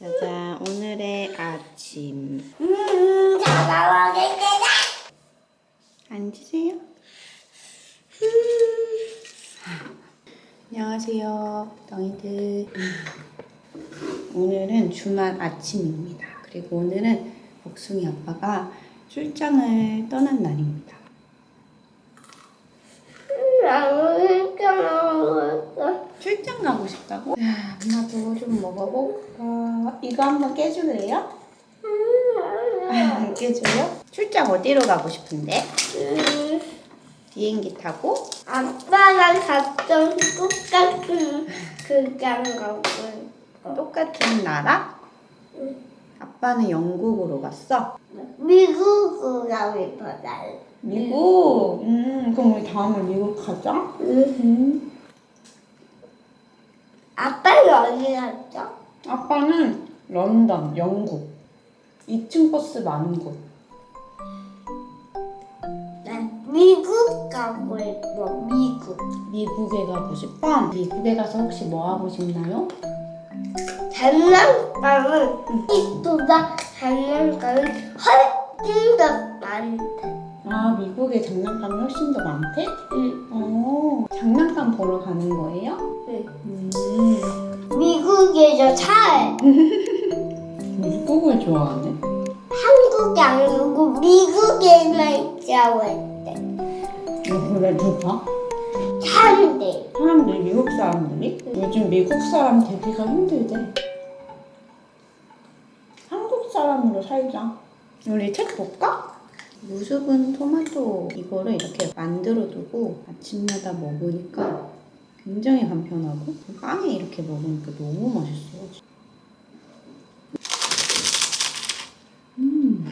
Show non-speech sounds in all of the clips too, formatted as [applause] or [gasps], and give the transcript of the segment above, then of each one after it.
짜잔, 오늘의 아침. 음, 잡아 먹겠다. 앉으세요. 안녕하세요, 덩이들. 오늘은 주말 아침입니다. 그리고 오늘은 복숭이 아빠가 출장을 떠난 날입니다. 아무렇게 먹었어. 출장 가고 싶다고? 자, 엄마도 좀 먹어볼까? 이거 한번 깨줄래요? 안 깨줘요? 출장 어디로 가고 싶은데? 음, 비행기 타고? 아빠랑 갔던 똑같은 그장 가고. 똑같은 나라? 아빠는 영국으로 갔어? 미국으로 가고 싶어 나는. 미국? 음, 그럼 우리 다음에 미국 가자? 음. 아빠는 어디 갔어? 아빠는 런던, 영국. 2층 버스 많은 곳. 난 미국 가고 싶어. 미국. 미국에 가고 싶어? 미국에 가서 혹시 뭐 하고 싶나요? 장난감은 이보다 장난감이 훨씬 더 많대. 아, 미국에 장난감이 훨씬 더 많대? 응. 어, 장난감 보러 가는 거예요? 응. 음, 미국에서 잘 [laughs] 미국을 좋아하네. 한국이 아니고 미국에만 있자고 했대. 어, 그래, 누가? 사람들. 사람들이, 미국 사람들이? 요즘 미국 사람 되기가 힘들대. 한국 사람으로 살자. 우리 책 볼까? 무수분 토마토 이거를 이렇게 만들어 두고 아침마다 먹으니까 굉장히 간편하고 빵에 이렇게 먹으니까 너무 맛있어. 음.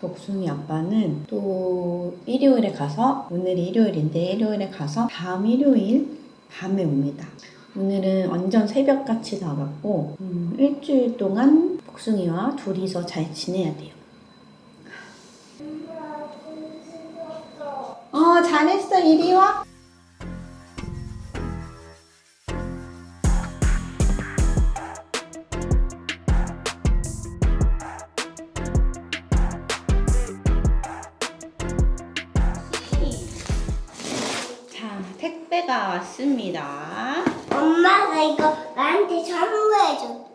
복숭이 아빠는 또 일요일에 가서 오늘이 일요일인데 일요일에 가서 다음 일요일 밤에 옵니다. 오늘은 완전 새벽같이 나갔고 음, 일주일 동안 복숭이와 둘이서 잘 지내야 돼요. 어 잘했어 이리 와. 자 택배가 왔습니다. 엄마가 이거 나한테 선물해줬어.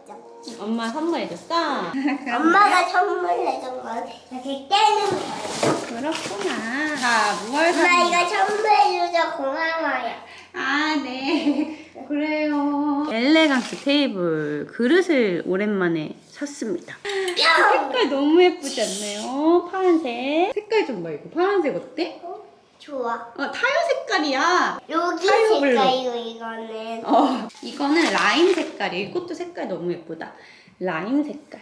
엄마 선물해줬어? 엄마가 선물해준 건 이렇게 떼는 거야. 그렇구나. 자, 무얼 엄마 사? 이거 선물해줘서 고마워요. 아, 네. 그래요. 엘레강스 테이블 그릇을 오랜만에 샀습니다. 뿅! 색깔 너무 예쁘지 않나요? 파란색. 색깔 좀 봐, 이거. 파란색 어때? 좋아. 어, 타요 색깔이야. 여기 타요 블루. 색깔이고 이거는 어, 이거는 라임 색깔이에요. 이것도 색깔 너무 예쁘다. 라임 색깔.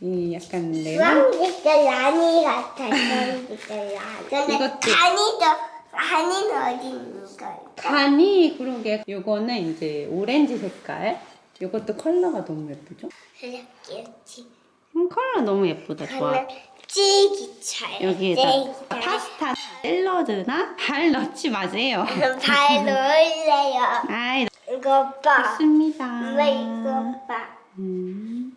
이 약간 레몬. 주황 색깔 라니 같아. 주황 색깔 라니. 근데 이것도. 간이도 간이는 어디 있는 거야? 간이 그러게. 요거는 이제 오렌지 색깔. 요것도 컬러가 너무 예쁘죠? 그렇겠지. 음, 컬러 너무 예쁘다. 좋아. 하나 찌기차요. 여기에다 파스타, 샐러드나 발 넣지 마세요. [laughs] 발 넣을래요. 아이, 이거 봐. 좋습니다. 엄마 이거 봐. 음.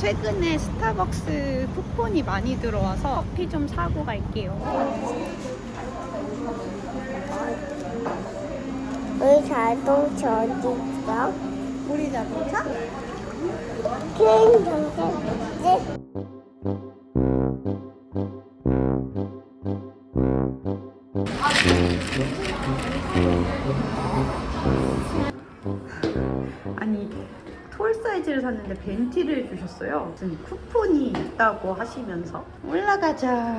최근에 스타벅스 쿠폰이 많이 들어와서 커피 좀 사고 갈게요. 우리 자동차 어디 있어? 우리 자동차? 비행 경찰 아니 톨 사이즈를 샀는데 벤티를 주셨어요. 무슨 쿠폰이 있다고 하시면서 올라가자.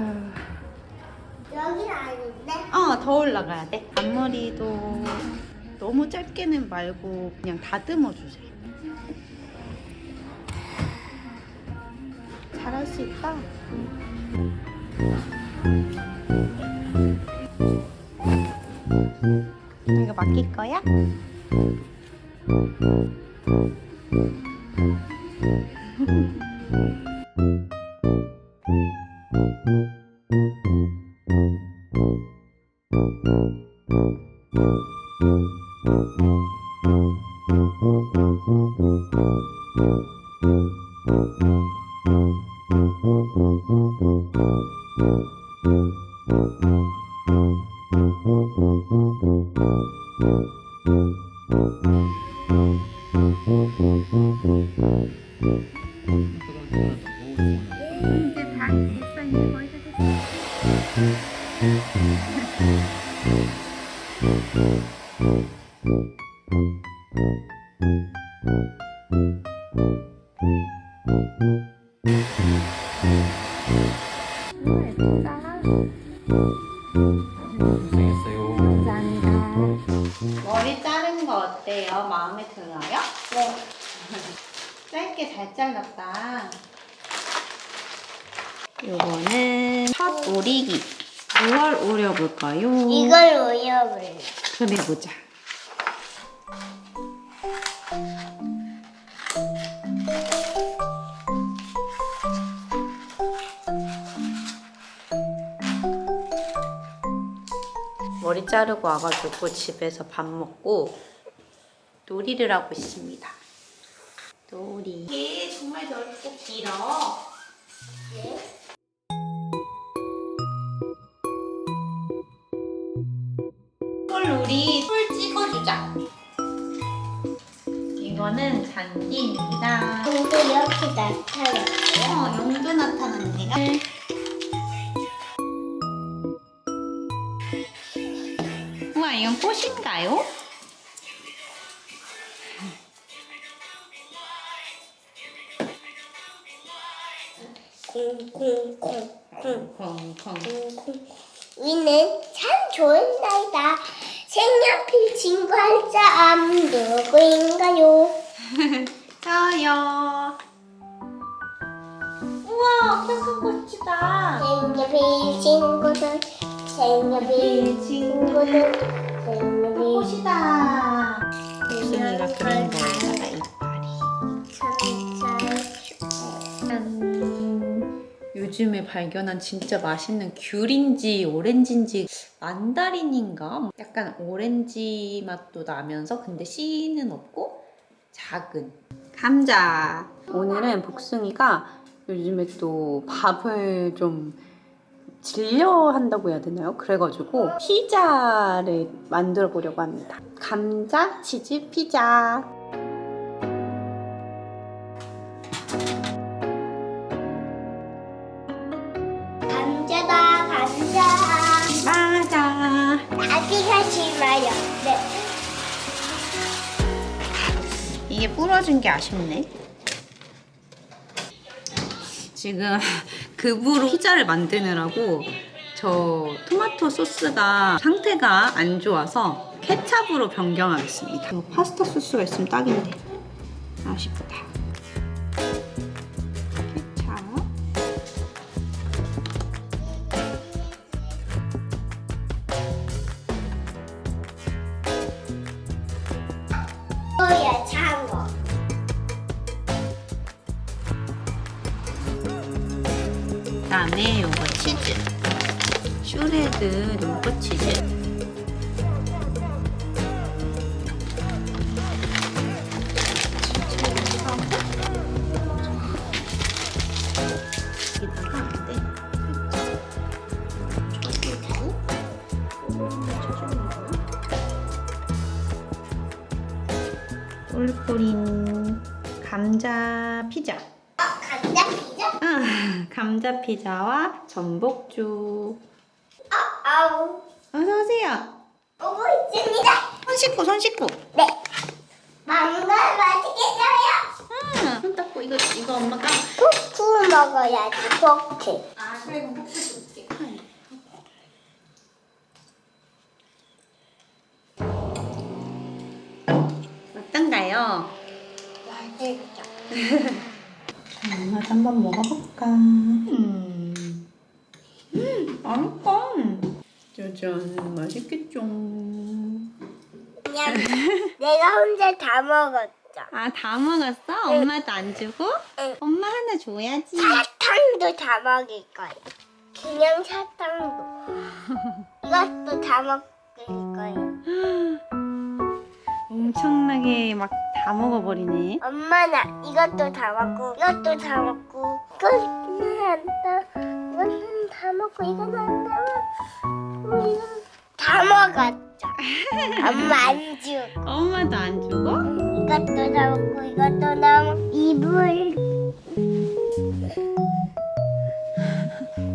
여긴 아닌데? 어, 더 올라가야 돼. 앞머리도 너무 짧게는 말고 그냥 다듬어 주세요. 잘할 수 있다. 이거 맡길 거야? 이 [laughs] mmh. 그럼 해보자. 머리 자르고 와가지고 집에서 밥 먹고 놀이를 하고 있습니다. 놀이. 이게 정말 넓고 길어. 솔 놀이 솔 찍어주자. 이거는 잔디입니다. 근데 이렇게 나타났어요. 어, 용도 나타났네요. 우와, 이건 꽃인가요? 콩콩콩콩. 콩콩. 위는 참 좋은 날이다. 색연필 친구 할자암 누구인가요? [laughs] 저요. 우와, 엄청 큰 꽃이다. 색연필 친구들, 색연필 친구들, 색연필 꽃이다. 복순이가 그린 거에다 요즘에 발견한 진짜 맛있는 귤인지 오렌지인지 만다린인가? 약간 오렌지 맛도 나면서 근데 씨는 없고 작은 감자. 오늘은 복숭이가 요즘에 또 밥을 좀 질려 한다고 해야 되나요? 그래가지고 피자를 만들어 보려고 합니다. 감자 치즈 피자. 이게 부러진 게 아쉽네. 지금 급으로 피자를 만드느라고 저 토마토 소스가 상태가 안 좋아서 케찹으로 변경하겠습니다. 파스타 소스가 있으면 딱인데 아쉽다. 치즈. 여기다가 네. 꿀뿌린 감자 피자. 어, 감자 피자? 아, 감자 피자와 전복죽. 아우. 어서 오세요. 오고 있습니다. 손 씻고 손 씻고. 네. 망고 맛있겠어요. 음, 손 닦고 이거 이거 엄마가. 포크 먹어야지 포크. 아 그래 그럼 포크 줄게. 어떤가요? 맛있죠. 엄마도 한번 먹어볼까? 음, 음, 맛있다. 짜잔, 맛있겠죠. 그냥 내가 혼자 다 먹었죠. 아, 다 먹었어? 엄마도 안 주고? 응. 엄마 하나 줘야지. 사탕도 다 먹을 거야. 그냥 사탕도. [laughs] 이것도 다 먹을 거야. [gasps] 엄청나게 막 다 먹어버리네. 엄마는 이것도 다 먹고 이것도 다 먹고. 이거는 다 먹고 이거는 안 돼. 어, 이건 다 먹었죠. 엄마 안 주고 엄마도 안 주고? 이것도 다 먹고 이것도 다 먹고 이불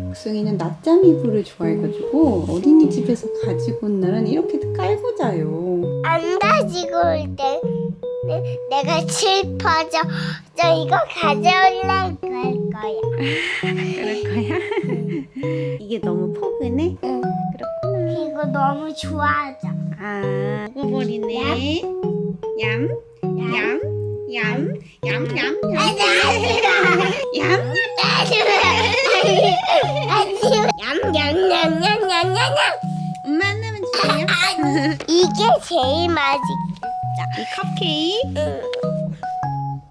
복숭이는 낮잠 이불을 좋아해가지고 어린이집에서 가지고 온 날은 이렇게 깔고 자요. 안 가지고 올 때 내가 슬퍼져. 저 이거 가져올래 그럴 거야. [laughs] 그럴 거야? 이게 너무 포근해? 응. 그렇구나. 이거 너무 좋아하죠. 아, 먹어버리네. 얌, 얌, 얌, 얌, 얌, 얌. 얌. 냠냠냠냠냠냠냠 엄마 하나만 주세요. 이게 제일 맛있. 이 컵케이크.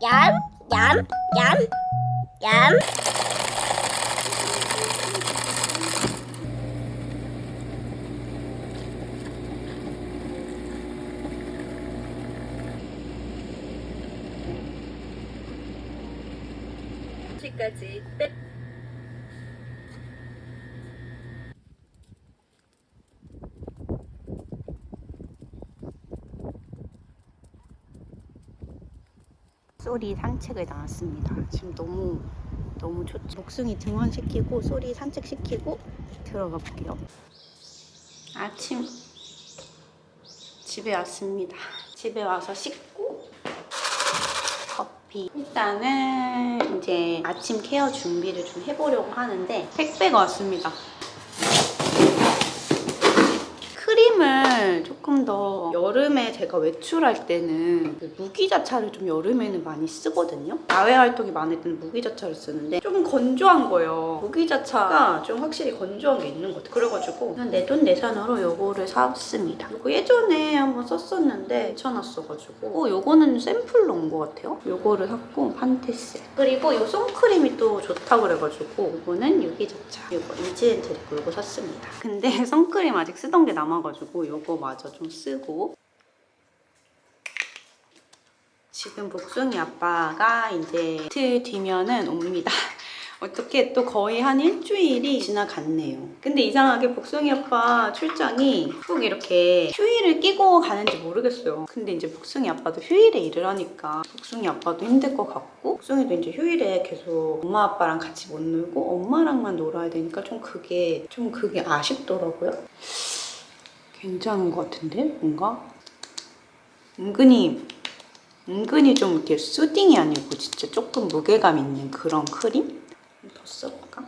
얌얌 얌 얌 쏘리 산책을 나왔습니다. 지금 너무 너무 좋죠. 목숭이 등원시키고 쏘리 산책시키고 들어가 볼게요. 아침 집에 왔습니다. 집에 와서 커피. 일단은 이제 아침 케어 준비를 좀 해보려고 하는데 택배가 왔습니다. 크림을 더 여름에 제가 외출할 때는 그 무기자차를 좀 여름에는 많이 쓰거든요. 야외 활동이 많을 때는 무기자차를 쓰는데 좀 건조한 거예요. 무기자차가 좀 확실히 건조한 게 있는 것 같아요. 그래가지고 그냥 내돈 내산으로 요거를 샀습니다. 이거 예전에 한번 썼었는데 괜찮았어가지고 어, 요거는 샘플로 온 것 같아요. 요거를 샀고 판테스 그리고 요 선크림이 또 좋다고 그래가지고 이거는 유기자차 이거 이지엔트리고 요거 샀습니다. 근데 [laughs] 선크림 아직 쓰던 게 남아가지고 요거 마저 좀 쓰고 지금 복숭이 아빠가 이제 이틀 뒤면은 옵니다. [laughs] 어떻게 또 거의 한 일주일이 지나갔네요. 근데 이상하게 복숭이 아빠 출장이 꼭 이렇게 휴일을 끼고 가는지 모르겠어요. 근데 이제 복숭이 아빠도 휴일에 일을 하니까 복숭이 아빠도 힘들 것 같고 복숭이도 이제 휴일에 계속 엄마 아빠랑 같이 못 놀고 엄마랑만 놀아야 되니까 좀 그게 좀 그게 아쉽더라고요. 괜찮은 것 같은데 뭔가 은근히 은근히 좀 이렇게 수딩이 아니고 진짜 조금 무게감 있는 그런 크림? 더 써볼까?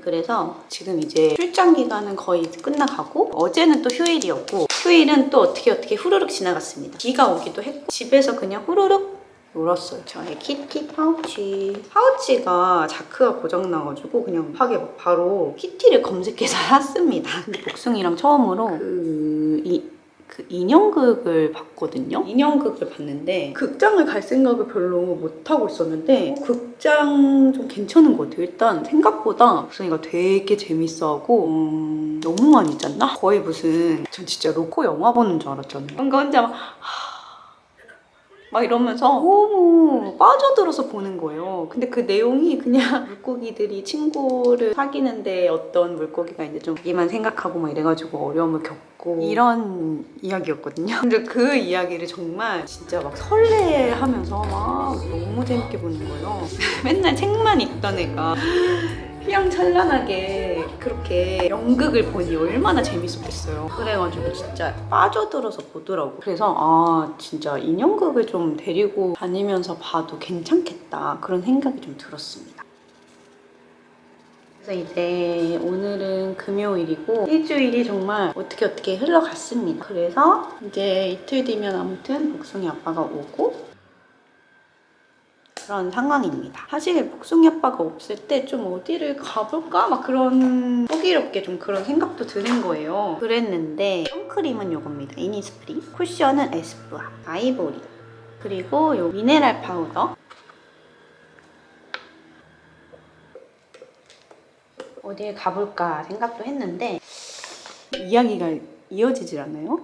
그래서 지금 이제 출장 기간은 거의 끝나가고 어제는 또 휴일이었고 휴일은 또 어떻게 어떻게 후루룩 지나갔습니다. 비가 오기도 했고 집에서 그냥 후루룩 놀았어요. 저의 키티 파우치. 파우치가 자크가 고장나가지고 그냥 하게 막 바로 키티를 검색해서 [laughs] 샀습니다. 근데 복숭이랑 처음으로 그, 이, 그 인형극을 봤거든요. 인형극을 봤는데 극장을 갈 생각을 별로 못 하고 있었는데 어, 극장 좀 괜찮은 것 같아요. 일단 생각보다 복숭이가 되게 재밌어하고 음, 너무 많이 짰나? 거의 무슨 전 진짜 로코 영화 보는 줄 알았잖아요. 뭔가 혼자 막 막 이러면서 너무 빠져들어서 보는 거예요. 근데 그 내용이 그냥 [laughs] 물고기들이 친구를 사귀는데 어떤 물고기가 이제 좀 자기만 생각하고 막 이래가지고 어려움을 겪고 이런 이야기였거든요. 근데 그 이야기를 정말 진짜 막 설레하면서 막 너무 재밌게 보는 거예요. [laughs] 맨날 책만 읽던 애가 휘황찬란하게 그렇게 연극을 보니 얼마나 재밌었겠어요. 그래가지고 진짜 빠져들어서 보더라고. 그래서 아 진짜 인형극을 좀 데리고 다니면서 봐도 괜찮겠다 그런 생각이 좀 들었습니다. 그래서 이제 오늘은 금요일이고 일주일이 정말 어떻게 어떻게 흘러갔습니다. 그래서 이제 이틀 뒤면 아무튼 복숭이 아빠가 오고 그런 상황입니다. 사실 복숭이 아빠가 없을 때 좀 어디를 가볼까? 막 그런 호기롭게 좀 그런 생각도 드는 거예요. 그랬는데 선크림은 요겁니다. 이니스프리. 쿠션은 에스쁘아. 아이보리. 그리고 요 미네랄 파우더. 어디에 가볼까 생각도 했는데 이야기가 이어지질 않아요?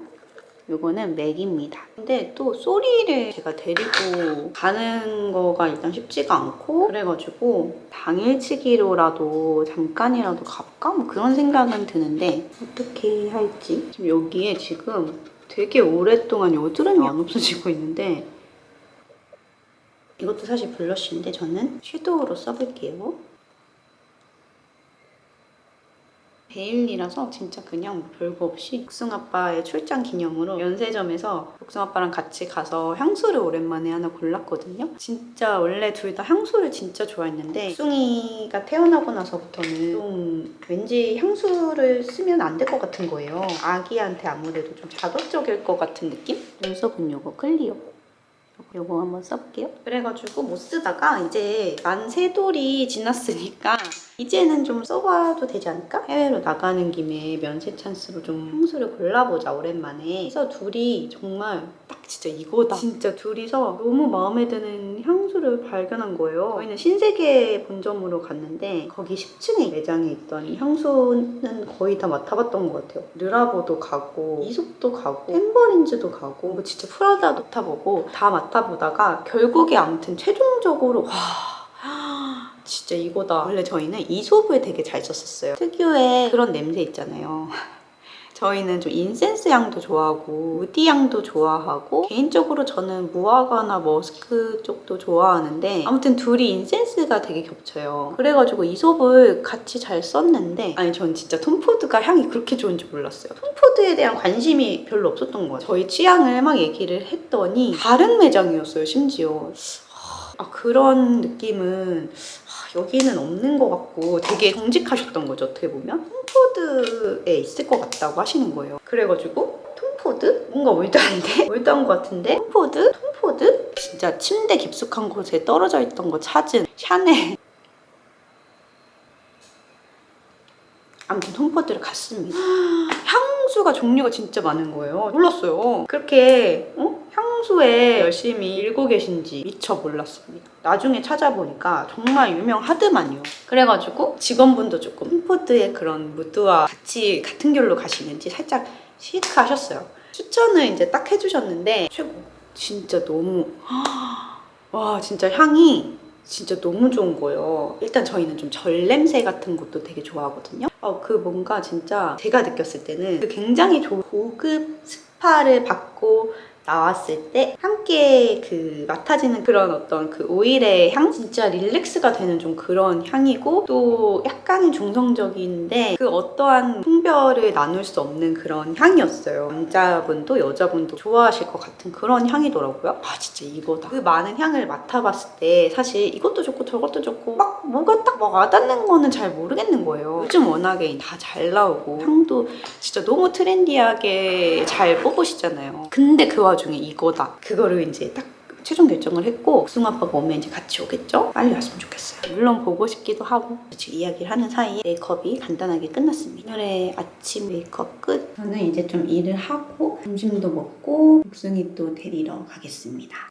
요거는 맥입니다. 근데 또 소리를 제가 데리고 가는 거가 일단 쉽지가 않고 그래가지고 당일치기로라도 잠깐이라도 가볼까? 뭐 그런 생각은 드는데 어떻게 할지 지금 여기에 지금 되게 오랫동안 여드름이 안 없어지고 있는데 이것도 사실 블러쉬인데 저는 섀도우로 써볼게요. 베일리라서 진짜 그냥 뭐 별거 없이 복숭아빠의 출장 기념으로 연세점에서 복숭아빠랑 같이 가서 향수를 오랜만에 하나 골랐거든요. 진짜 원래 둘 다 향수를 진짜 좋아했는데 복숭이가 태어나고 나서부터는 좀 왠지 향수를 쓰면 안 될 것 같은 거예요. 아기한테 아무래도 좀 자극적일 것 같은 느낌? 눈썹은 요거 클리오. 요거 한번 써볼게요. 그래가지고 못 쓰다가 이제 만 세 돌이 지났으니까 이제는 좀 써봐도 되지 않을까? 해외로 나가는 김에 면세 찬스로 좀 향수를 골라보자 오랜만에. 그래서 둘이 정말 딱 진짜 이거다. 진짜 둘이서 너무 마음에 드는 향수를 발견한 거예요. 저희는 신세계 본점으로 갔는데 거기 10층에 매장에 있던 향수는 거의 다 맡아봤던 것 같아요. 르라보도 가고 이솝도 가고 템버린즈도 가고 뭐 진짜 프라다 맡아보고 다 맡아보다가 결국에 아무튼 최종적으로 와 진짜 이거다. 원래 저희는 이솝을 되게 잘 썼었어요. 특유의 그런 냄새 있잖아요. [laughs] 저희는 좀 인센스 향도 좋아하고 우디 향도 좋아하고 개인적으로 저는 무화과나 머스크 쪽도 좋아하는데 아무튼 둘이 인센스가 되게 겹쳐요. 그래가지고 이솝을 같이 잘 썼는데 아니 전 진짜 톰포드가 향이 그렇게 좋은지 몰랐어요. 톰포드에 대한 관심이 별로 없었던 거예요. 저희 취향을 막 얘기를 했더니 다른 매장이었어요 심지어. 아, 그런 느낌은 아, 여기는 없는 것 같고 되게 정직하셨던 거죠 어떻게 보면 톰포드에 있을 것 같다고 하시는 거예요 그래가지고 톰포드? 뭔가 올드한데? [laughs] 올드한 것 같은데? 톰포드? 톰포드? 진짜 침대 깊숙한 곳에 떨어져 있던 거 찾은 샤넬 [laughs] 아무튼 톰포드를 갔습니다 [gasps] 향 수가 종류가 진짜 많은 거예요 몰랐어요 그렇게 어? 향수에 열심히 일고 계신지 미처 몰랐습니다. 나중에 찾아보니까 정말 유명하더만요. 그래가지고 직원분도 조금 홈포드의 그런 무드와 같이 같은 결로 가시는지 살짝 시크하셨어요. 추천을 이제 딱 해주셨는데 최고. 진짜 너무 [gasps] 와 진짜 향이 진짜 너무 좋은 거예요. 일단 저희는 좀 절 냄새 같은 것도 되게 좋아하거든요. 어, 그 뭔가 진짜 제가 느꼈을 때는 그 굉장히 조- 고급 스파를 받고 나왔을 때 함께 그 맡아지는 그런 어떤 그 오일의 향? 진짜 릴렉스가 되는 좀 그런 향이고 또 약간은 중성적인데 그 어떠한 풍별을 나눌 수 없는 그런 향이었어요. 남자분도 여자분도 좋아하실 것 같은 그런 향이더라고요. 아 진짜 이거다. 그 많은 향을 맡아봤을 때 사실 이것도 좋고 저것도 좋고 막 뭐가 딱 막 와닿는 거는 잘 모르겠는 거예요. 요즘 워낙에 다 잘 나오고 향도 진짜 너무 트렌디하게 잘 뽑으시잖아요. 근데 그와 중에 이거다. 그거를 이제 딱 최종 결정을 했고 복숭 아빠가 오면 이제 같이 오겠죠? 빨리 왔으면 좋겠어요. 물론 보고 싶기도 하고 지금 이야기를 하는 사이에 메이크업이 간단하게 끝났습니다. 오늘의 아침 메이크업 끝. 저는 이제 좀 일을 하고 점심도 먹고 복숭이 또 데리러 가겠습니다.